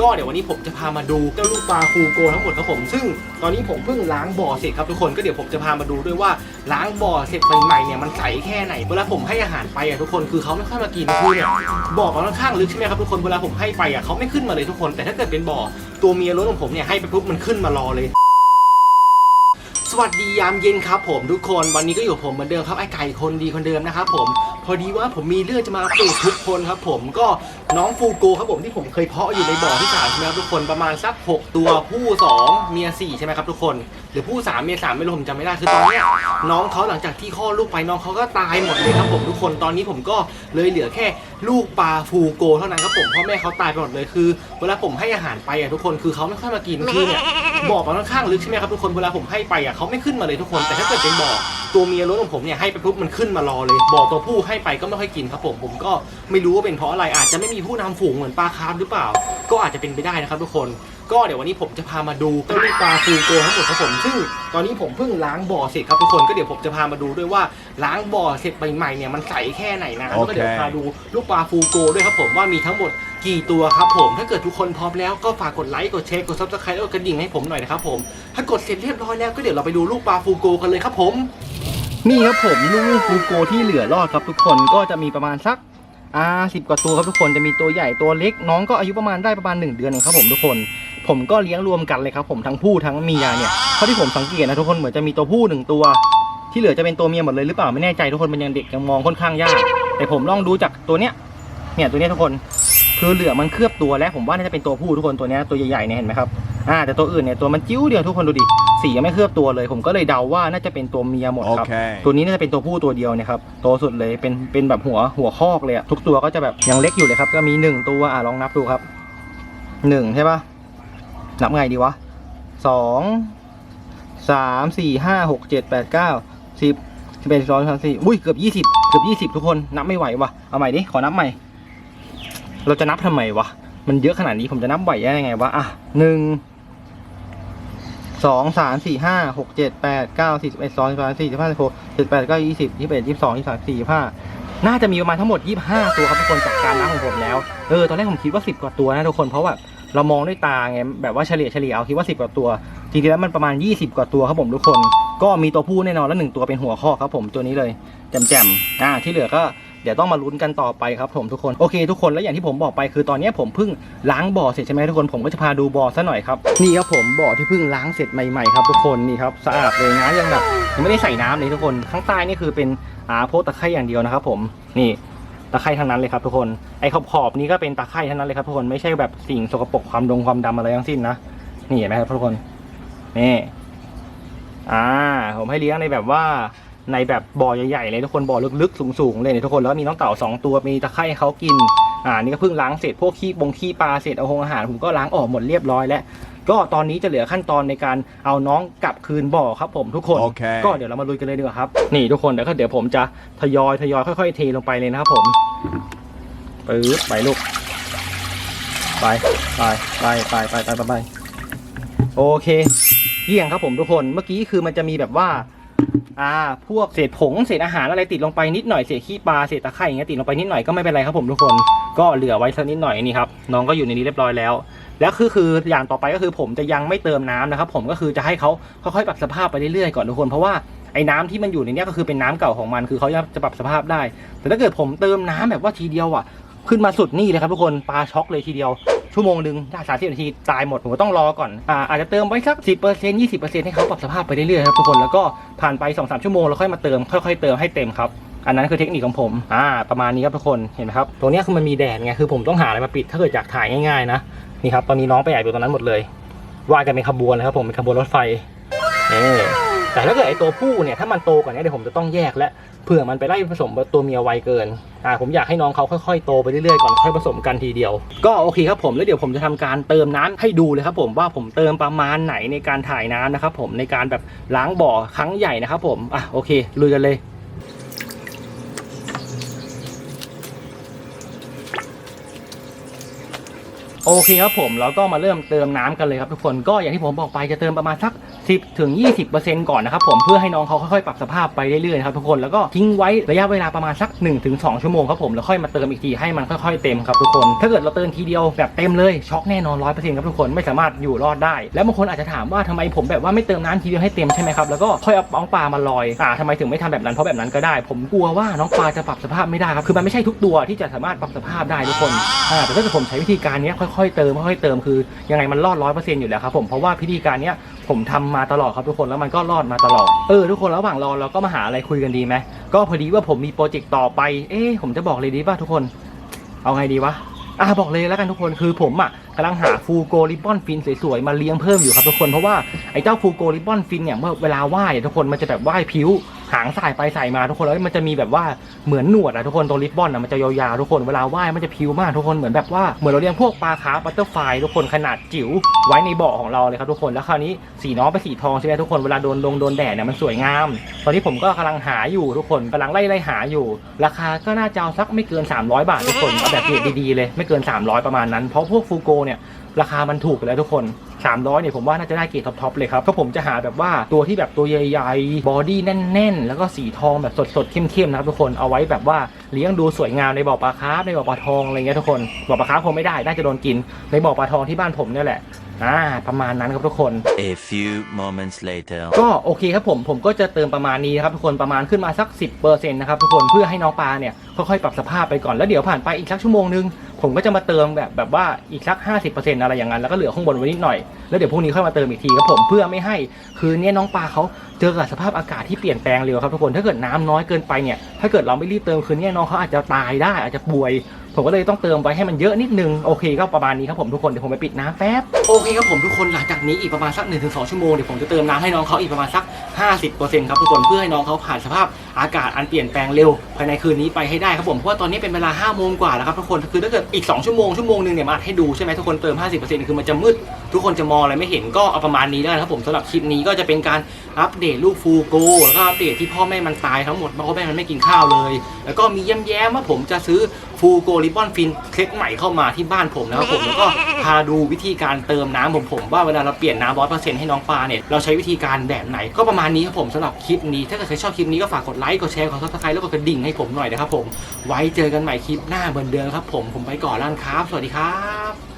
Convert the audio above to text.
ก็เดี๋ยววันนี้ผมจะพามาดูเจ้าลูกปลาฟูโกทั้งหมดครับผม ซึ่งตอนนี้ผมเพิ่งล้างบ่อเสร็จครับทุกคนก็เดี๋ยวผมจะพามาดูด้วยว่าล้างบ่อเสร็จใหม่ๆเนี่ยมันใสแค่ไหนเวลาผมให้อาหารไปอะทุกคนคือเขาไม่ค่อยมากินคือเนี่ยบ่อมันค่อนข้างลึกใช่ไหมครับทุกคนเวลาผมให้ไปอะเขาไม่ขึ้นมาเลยทุกคน แต่ถ้าเกิดเป็นบ่อตัวเมียล้นของผมเนี่ยให้ไปปุ๊บมันขึ้นมารอเลยสวัสดียามเย็นครับผมทุกคนวันนี้ก็อยู่ผมเหมือนเดิมครับไอ้ไก่คนดีคนเดิมนะครับผมพอดีว่าผมมีเรื่องจะมาอัปเดตทุกคนครับผมก็น้องฟูโกครับผมที่ผมเคยเพาะอยู่ในบ่อที่สามใช่ไหมครับทุกคนประมาณสัก 6 ตัวผู้ 2 เมีย 4 ใช่ไหมครับทุกคน หรือผู้ 3 เมีย 3 ไม่รู้ผมจำไม่ได้คือตอนเนี้ยน้องเขาหลังจากที่คลอดลูกไปน้องเขาก็ตายหมดเลยครับผมทุกคนตอนนี้ผมก็เลยเหลือแค่ลูกปลาฟูโกเท่านั้นครับผมเพราะแม่เขาตายไปหมดเลยคือ เวลาผมให้อาหารไปอะทุกคนคือเขาไม่ค่อยมากินคือเนี่ยบ่อมันค่อนข้างลึกใช่ไหมครับทุกคนเวลาผมให้ไปอะเขาไม่ขึ้นมาเลยทุกคนแต่ถ้าเกิดเป็นบ่อตัวเมียล้นของผมเนี่ยให้ไปปุ๊บมันขึ้นมารอเลยบ่อตัวผู้ให้ไปก็ไม่ค่อยกินครับผมผมก็ไม่รู้ว่าเป็นเพราะอะไรอาจจะไม่มีผู้นำฝูงเหมือนปลาคาร์ฟหรือเปล่า ก็อาจจะเป็นไปได้นะครับทุกคน ก็เดี๋ยววันนี้ผมจะพามาดูเจ้าลูกปลาฟูโกทั้งหมดครับผมซึ่งตอนนี้ผมเพิ่งล้างบ่อเสร็จครับทุกคนก็เดี๋ยวผมจะพามาดูด้วยว่าล้างบ่อเสร็จใหม่ๆเนี่ยมันใสแค่ไหนนะแล้วก็เดี๋ยวพาดูลูกปลาฟูโกด้วยครับผมว่ามีทั้งหมดกี่ตัวครับผม ถ้าเกิดทุกคนพร้อมแล้วก็ฝากกดไลค์กดแชร์กดซับสไครต์แล้วก็กระดิ่งให้ผมหน่อยนะครับผมถ้ากดเสร็จเรียบร้อยแล้วก็เดี๋ยวเราไปดูลูกปลาฟูโกกันเลยครับผมนี่ครับผมลูกฟูโกที่เหลือรอดครับทุกคนก็จะมีประมาณสัก อ่าสิบกว่าตัวครับทุกคนจะมีตัวใหญ่ตัวเล็ก น้องก็อายุประมาณได้ประมาณ 1 เดือนเองครับผมทุกคน ผมก็เลี้ยงรวมกันเลยครับผมทั้งผู้ทั้งเมียเนี่ยเท่าที่ผมสังเกตนะทุกคนเหมือนจะมีตัวผู้หนึ่งตัว ที่เหลือจะเป็นตัวเมียหมดเลยหรือเปล่าไม่แน่ใจทุกคนมันยังเด็กยังมองค่อนข้างยาก แต่ผมลองดูจากตัวเนี้ยเนี่ยตัวเนี้ยทุกคนคือเหลือมันเคลือบตัวแล้วผมว่าน่าจะเป็นตัวผู้ทุกคนตัวเนี้ยตัวใหญ่ๆเนี่ยเห็นไหมครับอ่าแต่ตัวอื่นเนี่ยตัวมันจิ้วเดียวทุกคนดูดิ สียังไม่เคลือบตัวเลย ผมก็เลยเดาว่าน่าจะเป็นตัวเมียหมดครับ Okay. ตัวนี้น่าจะเป็นตัวผู้ตัวเดียวเนะครับโตสุดเลยเป็นเป็นแบบหัวหัวคอกเลยอะทุกตัวก็จะแบบยังเล็กอยู่เลยครับ ก็มีหนึ่งตัวอะลองนับดูครับหนึ่งใช่ปะนับไงดีวะสองสามสี่ห้าหกเจ็ดแปดเก้าสิบสิบเอ็ดสิบสองสิบสามสิบสี่อุ้ยเกือบยี่สิบเกือบยี่สิบทุกคนนับไม่ไหววะเอาใหม่ดิขอนับใหม่ เราจะนับทำไมวะมันเยอะขนาดนี้ผมจะนับไหวได้ยังไงวะอะหนึ่ง สองสามสี่ห้าหกเจ็ดแปดเก้าสี่สิบเอ็ดสองสิบสามสี่สิบห้าสิบหกสิบแปดเก้ายี่สิบยี่สิบเอ็ดยี่สิบสองยี่สิบสามสี่สิบห้าน่าจะมีประมาณทั้งหมดยี่ห้าตัวครับทุกคนจากการนับของผมแล้ว เออ ตอนแรกผมคิดว่าสิบกว่าตัวนะทุกคน เพราะว่าเรามองด้วยตาไง แบบว่าเฉลี่ยเฉลี่ยเอาคิดว่าสิบกว่าตัว จริงๆแล้วมันประมาณยี่สิบกว่าตัวครับผมทุกคน ก็มีตัวผู้แน่นอนแล้วหนึ่งตัวเป็นหัวข้อครับผมตัวนี้เลย แจ่มๆ อ่า ที่เหลือก็ เดี๋ยวต้องมาลุ้นกันต่อไปครับผมทุกคนโอเคทุกคนแล้วอย่างที่ผมบอกไปคือตอนนี้ผมเพิ่งล้างบ่อเสร็จใช่ไหมทุกคนผมก็จะพาดูบ่อซะหน่อยครับนี่ครับผมบ่อที่เพิ่งล้างเสร็จใหม่ๆครับทุกคนนี่ครับสะอาดเลยนะยังแบบยังไม่ได้ใส่น้ำเลยทุกคนข้างใต้นี่คือเป็นอาโพตะไคร่อย่างเดียวนะครับผมนี่ตะไคร่ทั้งนั้นเลยครับทุกคนไอ้ขอบขอบนี้ก็เป็นตะไคร่ทั้งนั้นเลยครับทุกคนไม่ใช่แบบสิ่งสกปรกความดงความดำอะไรทั้งสิ้นนะนี่เห็นไหมครับทุกคนนี่อ่าผมให้เลี้ยงในแบบว่า ในแบบบ่อใหญ่ๆเลยทุกคนบ่อลึกๆสูงๆเลยทุกคนแล้วมีน้องเต่า 2 ตัวมีตะไคร่เขากินอ่านี่ก็เพิ่งล้างเสร็จพวกขี้บงขี้ปลาเสร็จเอาหงอาหารผมก็ล้างออกหมดเรียบร้อยแล้วก็ตอนนี้จะเหลือขั้นตอนในการเอาน้องกลับคืนบ่อครับผมทุกคน okay. ก็เดี๋ยวเรามาลุยกันเลยดีกว่าครับ นี่ทุกคนเดี๋ยวก็เดี๋ยวผมจะทยอยทยอยค่อยๆเทลงไปเลยนะครับผมปื๊บไปลูกไปไปไปไปไปไปไปโอเคเยี่ยงครับผมทุกคนเมื่อกี้คือมันจะมีแบบว่า อ่าพวกเศษผงเศษอาหารอะไรติดลงไปนิดหน่อยเศษขี้ปลาเศษตะไคร่อย่างเงี้ยติดลงไปนิดหน่อยก็ไม่เป็นไรครับผมทุกคนก็เหลือไว้สักนิดหน่อยนี่ครับน้องก็อยู่ในนี้เรียบร้อยแล้ว แล้วคือคืออย่างต่อไปก็คือผมจะยังไม่เติมน้ำนะครับ ผมก็คือจะให้เขาค่อยๆปรับสภาพไปเรื่อยๆก่อนทุกคนเพราะว่าไอ้น้ำที่มันอยู่ในนี้ก็คือเป็นน้ำเก่าของมันคือเขาจะปรับสภาพได้ แต่ถ้าเกิดผมเติมน้ำแบบว่าทีเดียวอะ ขึ้นมาสุดนี่เลยครับทุกคนปลาช็อกเลยทีเดียว ชั่วโมงหนึ่งถ้าสามสิบนาทีตายหมดผมก็ต้องรอก่อนอ่าอาจจะเติมไว้สักสิบเปอร์เซ็นต์ยี่สิบเปอร์เซ็นต์ให้เขาปรับสภาพไปเรื่อยๆครับทุกคนแล้วก็ผ่านไปสองสามชั่วโมงแล้วค่อยมาเติมค่อยๆเติมให้เต็มครับอันนั้นคือเทคนิคของผม อ่า ประมาณนี้ครับทุกคน เห็นไหมครับ ตรงนี้คือมันมีแดดไง คือผมต้องหาอะไรมาปิด ถ้าเกิดอยากถ่ายง่ายๆนะ นี่ครับ ตอนนี้น้องไปใหญ่อยู่ตรงนั้นหมดเลย ว่ากันเป็นขบวนเลยครับผม เป็นขบวนรถไฟนี่ แต่ถ้าเกิดไอตัวผู้เนี่ยถ้ามันโตกว่านี้เดี๋ยวผมจะต้องแยกและเผื่อมันไปไล่ผสมตัวเมียไวเกินอ่าผมอยากให้น้องเขาค่อยๆโตไปเรื่อยๆก่อนค่อยผสมกันทีเดียว ก็โอเคครับผมแล้วเดี๋ยวผมจะทำการเติมน้ำให้ดูเลยครับผมว่าผมเติมประมาณไหนในการถ่ายน้ำนะครับผมในการแบบล้างบ่อครั้งใหญ่นะครับผมอะโอเคลุยกันเลยโอเคครับผมแล้วก็มาเริ่มเติมน้ำกันเลยครับทุกคนก็อย่างที่ผมบอกไปจะเติมประมาณสัก 10ถึง20%ก่อนนะครับผมเพื่อให้น้องเขาค่อยๆปรับสภาพไปเรื่อยๆนะครับทุกคนแล้วก็ทิ้งไว้ระยะเวลาประมาณสัก 1-2 ชั่วโมงครับผมแล้วค่อยมาเติมอีกทีให้มันค่อย ๆเต็มครับทุกคน ถ้าเกิดเราเติมทีเดียวแบบเต็มเลยช็อกแน่นอน100%ครับทุกคนไม่สามารถอยู่รอดได้ แล้วบางคนอาจจะถามว่าทำไมผมแบบว่าไม่เติมน้ำทีเดียวให้เต็มใช่ไหมครับแล้วก็ค่อยเอาน้องปลามาลอยอ่าทำไมถึงไม่ทำแบบนั้นเพราะแบบนั้นก็ได้ ผมกลัวว่าน้องปลาจะปรับสภาพไม่ได้ครับคือมันไม่ใช่ทุกตัวที่จะสามารถปรับสภาพได้ทุกคนอ่าแต่ถ้าเกิดผมใช้วิธีการนี้ค่อยๆเติมค่อยๆเติมคือยังไงมันรอดร้อยเปอร์เซ็นต์อยู่แล้วครับผมเพราะว่าพิธีการนี้ผมทำมาตลอดครับทุกคนแล้วมันก็รอดมาตลอดเออทุกคนระหว่างรอเราก็มาหาอะไรคุยกันดีไหมก็พอดีว่าผมมีโปรเจกต์ต่อไปเอ๊ะผมจะบอกเลยดีป่ะทุกคน เอาไงดีวะอะบอกเลยแล้วกันทุกคนคือผมอะกำลังหาฟูโกริบบอนฟินสวยๆมาเลี้ยงเพิ่มอยู่ครับทุกคนเพราะว่าไอ้เจ้าฟูโกริบบอนฟินเนี่ยเมื่อเวลาว่ายทุกคนมันจะแบบว่ายผิว หางสายไปสายมาทุกคนแล้วมันจะมีแบบว่าเหมือนหนวดอะทุกคนตัวริบบอนอะมันจะยาวๆทุกคนเวลาว่ายมันจะผิวมากทุกคนเหมือนแบบว่าเหมือนเราเลี้ยงพวกปลาคาร์ปบัตเตอร์ไฟทุกคนขนาดจิ๋วไว้ในบ่อของเราเลยครับทุกคนแล้วคราวนี้สีน้องเป็นสีทองใช่ไหมทุกคนเวลาโดนลงโดนแดดเนี่ยมันสวยงาม ตอนนี้ผมก็กำลังหาอยู่ทุกคนกำลังไล่ไล่หาอยู่ ราคาก็น่าจะสักไม่เกิน 300 บาททุกคนเอาแบบเกรดดีๆเลยไม่เกิน 300 ประมาณนั้นเพราะพวกฟูโกเนี่ย ราคามันถูกแล้วทุกคน 300เนี่ยผมว่าน่าจะได้เกรดท็อปๆเลยครับก็ผมจะหาแบบว่าตัวที่แบบตัวใหญ่ๆบอดี้แน่น ๆ แล้วก็สีทองแบบสดๆเข้มๆนะครับทุกคนเอาไว้แบบว่าเลี้ยงดูสวยงามในบ่อปลาคาร์ฟในบ่อปลาทองอะไรเงี้ยทุกคนบ่อปลาคาร์ฟคงไม่ได้น่าจะโดนกินในบ่อปลาทองที่บ้านผมเนี่ยแหละ อ่าประมาณนั้นครับทุกคน A few moments later. ก็โอเคครับผมผมก็จะเติมประมาณนี้นะครับทุกคนประมาณขึ้นมาสัก 10%นะครับทุกคนเพื่อให้น้องปลาเนี่ยค่อยๆปรับสภาพไปก่อนแล้วเดี๋ยวผ่านไปอีกสักชั่วโมงนึงผมก็จะมาเติมแบบแบบว่าอีกสัก 50%อะไรอย่างนั้นแล้วก็เหลือข้างบนไว้นิดหน่อยแล้วเดี๋ยวพรุ่งนี้ค่อยมาเติมอีกทีครับผมเพื่อไม่ให้คืนนี้น้องปลาเขาเจอกับสภาพอากาศที่เปลี่ยนแปลงเร็วครับทุกคนถ้าเกิดน้ำน้อยเกินไปเนี่ยถ้าเกิดเราไม่รีบเติมคืนนี้น้องเขาอาจจะตายได้อาจจะป่วย ผมก็เลยต้องเติมไว้ให้มันเยอะนิดนึงโอเคก็ประมาณนี้ครับผมทุกคนเดี๋ยวผมไปปิดน้ำแป๊บโอเคครับผมทุกคนหลังจากนี้อีกประมาณสัก 1-2 ชั่วโมงเดี๋ยวผมจะเติมน้ำให้น้องเขาอีกประมาณสัก 50%ครับทุกคนเพื่อให้น้องเขาผ่านสภาพอากาศอันเปลี่ยนแปลงเร็วภายในคืนนี้ไปให้ได้ครับผมเพราะว่าตอนนี้เป็นเวลา5โมงกว่าแล้วครับทุกคนคือถ้าเกิดอีก 2 ชั่วโมงชั่วโมงหนึงเนี่ยมาอัดให้ดูใช่ไหมทุกคนเติม 50%คือมันจะมืด ทุกคนจะมองอะไรไม่เห็นก็เอาประมาณนี้แล้ครับผมสำหรับคลิปนี้ก็จะเป็นการอัปเดตลูกฟูโกแล้วก็อัปเดตที่พ่อแม่มันตายทั้งหมดเพราะแม่มันไม่กินข้าวเลย แล้วก็มีแย้มๆว่าผมจะซื้อ ฟูโกริบบอนฟินเคล็ดใหม่เข้ามาที่บ้านผมนะครับผมแล้วก็พาดูวิธีการเติมน้ำผมผมว่าเวลาเราเปลี่ยนน้ำร้อยเปอร์เซ็นต์ให้น้องปลาเนี่ยเราใช้วิธีการแบบไหน ก็ประมาณนี้ครับผมสำหรับคลิปนี้ ถ้าเกิดใครชอบคลิปนี้ก็ฝากกดไลค์กดแชร์กดซับสไครต์แล้วก็กระดิ่งให้ผมหน่อยนะครับผมไว้เจอกันใหม่คลิปหน้าเหมือนเดิมครับผมผมไปก่อนแล้วนะครับ สวัสดีครับ